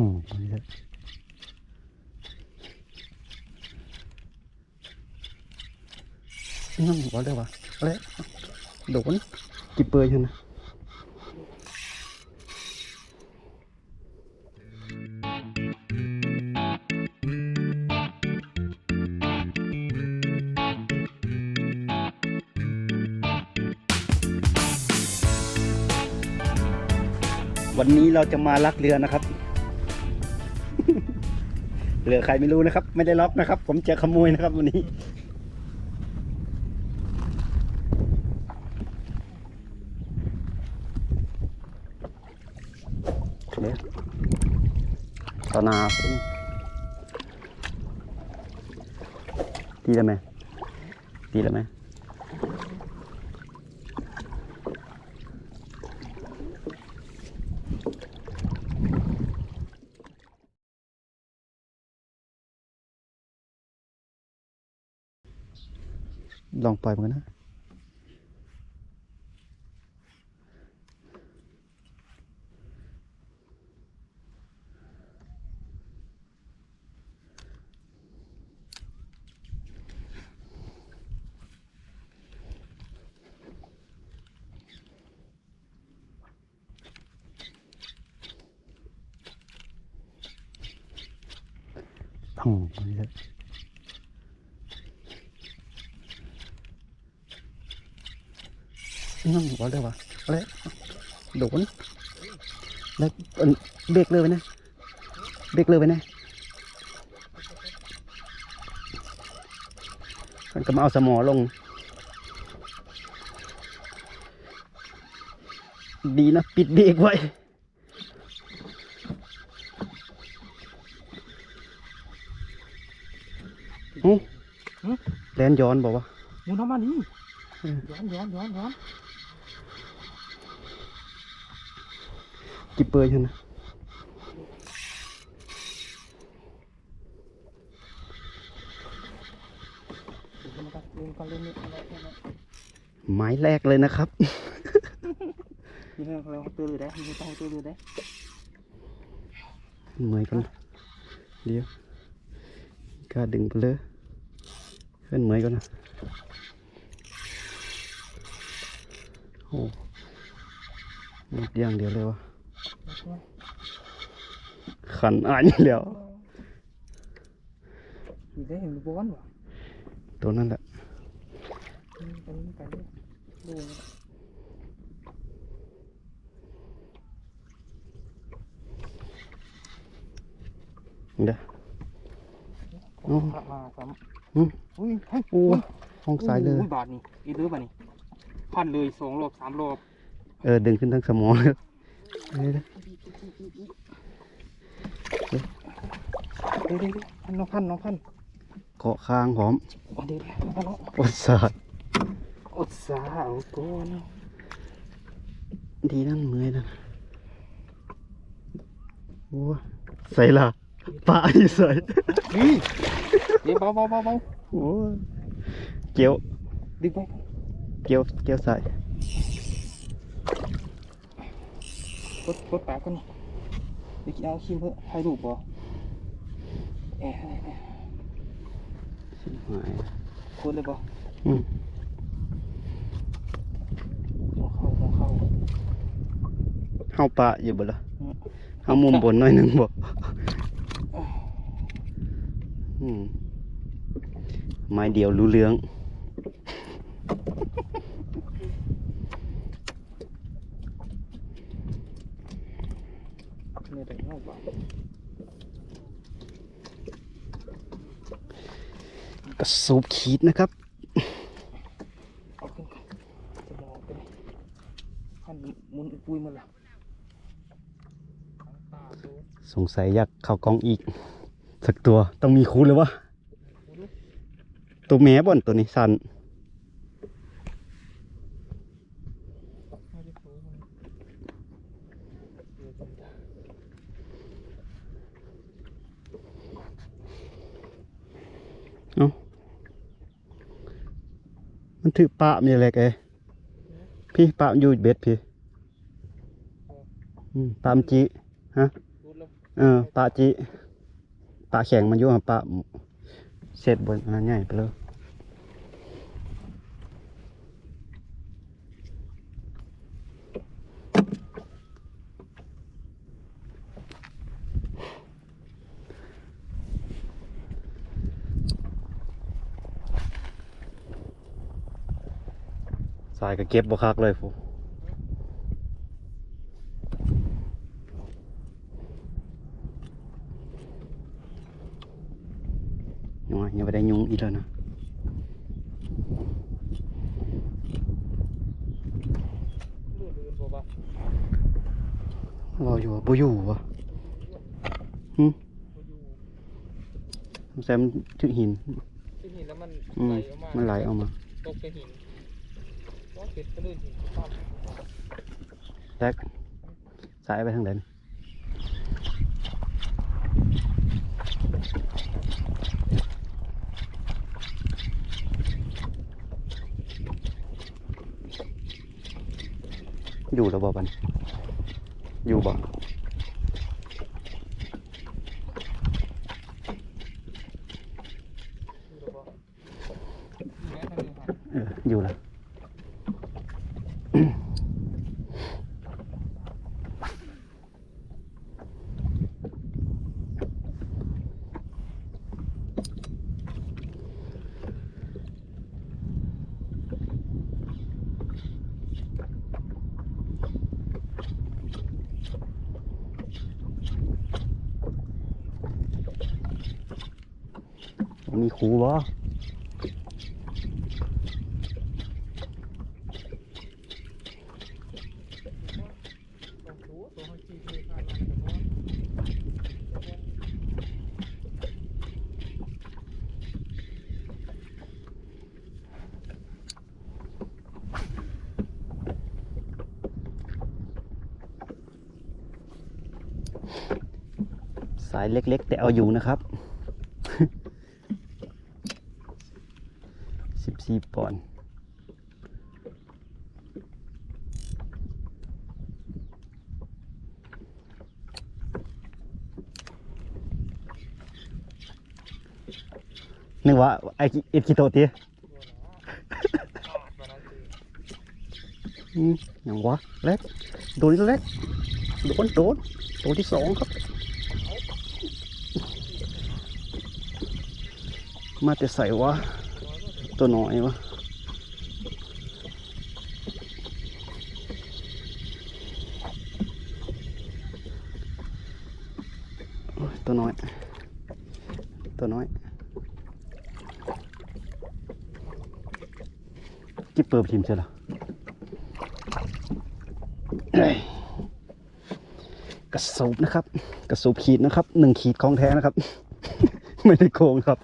พังไปเลยนั่งบ่ได้วะอะไรโดนจิบเปยใช่ไหมวันนี้เราจะมาลักเรือนะครับ เหลือใครไม่รู้นะครับ ไม่ได้ล็อกนะครับ ผมจะขโมยนะครับวันนี้เนี่ยตอนนาตีแล้วไหมตีแล้วไหม ลองปล่อยมันกันนะ พังไปเลยนั่งบ่ได้วะอะไรโดนแล้วอันเบรกเลยไปนะเบรกเลยไปนะมันก็มาเอาสมอลง ดีนะ ปิดเบรกไว้หูแลนย้อนบอกว่ามึงทำมานี่อืมย้อนย้อนย้อนย้อน จิบเปยใช่ไหมเดี๋ยวมันก็เล่นก็เล่นนี่อะไรอะไรไม้แรกเลยนะครับนี่เราเราตื้อเลยได้ไม่ต้องตื้อเลยได้เหมือนกันเดี๋ยวกล้าดึงไปเลยเพื่อนเหมือนกันนะโอ้หมดอย่างเดียวเลยวะ ขันอ่านอยู่แล้วมีได้เห็นบอลวะตัวนั้นแหละนี่ไปนี่ไปนี่ดูนี่เดี๋ยวอ๋อขับมาซ้อืมำอุ้ยเฮ้ยโอ้ห้องซ้ายเลยโอ้บาทนี่อีลื้อป่ะนี่พันเลยสองรอบสามรอบ เออ ดึงขึ้นทั้งสมองเลย เดี๋ยวเดี๋ยวเดี๋ยวเดี๋ยวพันน้องพันน้องพันเกาะคางหอมโอ้เดี๋ยวเดี๋ยวเอาละปวดสาดอดสาเอาก่อนดีนั่นเมื่อยนั่นโอ้ใส่ละปลาอีใส่นี่เดี๋ยวเบาเบาเบาเบาโอ้เกี๊ยวดึงไปเกี๊ยวเกี๊ยวใส่ กดกดปากก่อนนี่เดี๋ยวกินเอาคิมเพื่อให้รูปบ่เอ๊ะเอ๊ะเอ๊ะชิบหายกดเลยบ่อืมหัวเข้าหัวเข้าเฮาปลาอยู่บ่ล่ะอืมเฮามุมบนหน่อยหนึงบ่อืมไม้เดียวรู้เรื่อง เนี่ยแต่เข้าบ่กระสูบขีดนะครับจะมองไปเลยขันมุนปุยมาละสงสัยอยากเข้ากองอีก สักตัวต้องมีคูเลยวะตัวแม่บ่นตัวนี้สัน ไม่ได้สูงมันเดี๋ยวจำได้ มันถือปลามีอะไรกันพี่ปลามอยู่เบ็ดพี่ปลามจีฮะเออปลาจิปลาแข็งมันอยู่กับปลาเสร็จบนนั้นใหญ่ไปเลย สายก็เก็บบ่คักเลยฟูยังไงยังไม่ได้ยุงอีกแล้วนะลื่นลื่นบ่บ่รออยู่วะบ่อยู่วะหึบ่อยู่สงสัยมันถึงหินที่หินแล้วมันอืไหมลออกมา มันไหลออกมา ตกไปหิน แท็กสายไปทางไหนอยู่แล้วบ่บันอยู่บ่อยู่แล้วบ่แม่ทางนี้หัน เอออยู่แล้ว มีครูบ่ ต้องดูตัว เขาขี้ที่ผ่านมาแล้วก็บ่สายเล็ก ๆ แต่เอาอยู่นะครับ สิบสี่ปอนด์นึกว่าไอเอ็ดคิโตตีตัวหนาขาดมาแล้วคืออืมอย่างวะเล็กโดนอีกแล้วเล็กโดนโดนตัวที่สองครับ มาแต่ใส่วะ ตัวน้อยวะตัวน้อย ตัวน้อยจิบเปิบทิมเชียวเหรอกระสูบนะครับ กระสูบขีดนะครับหนึ่งขีดของแท้นะครับ ไม่ได้โกงครับ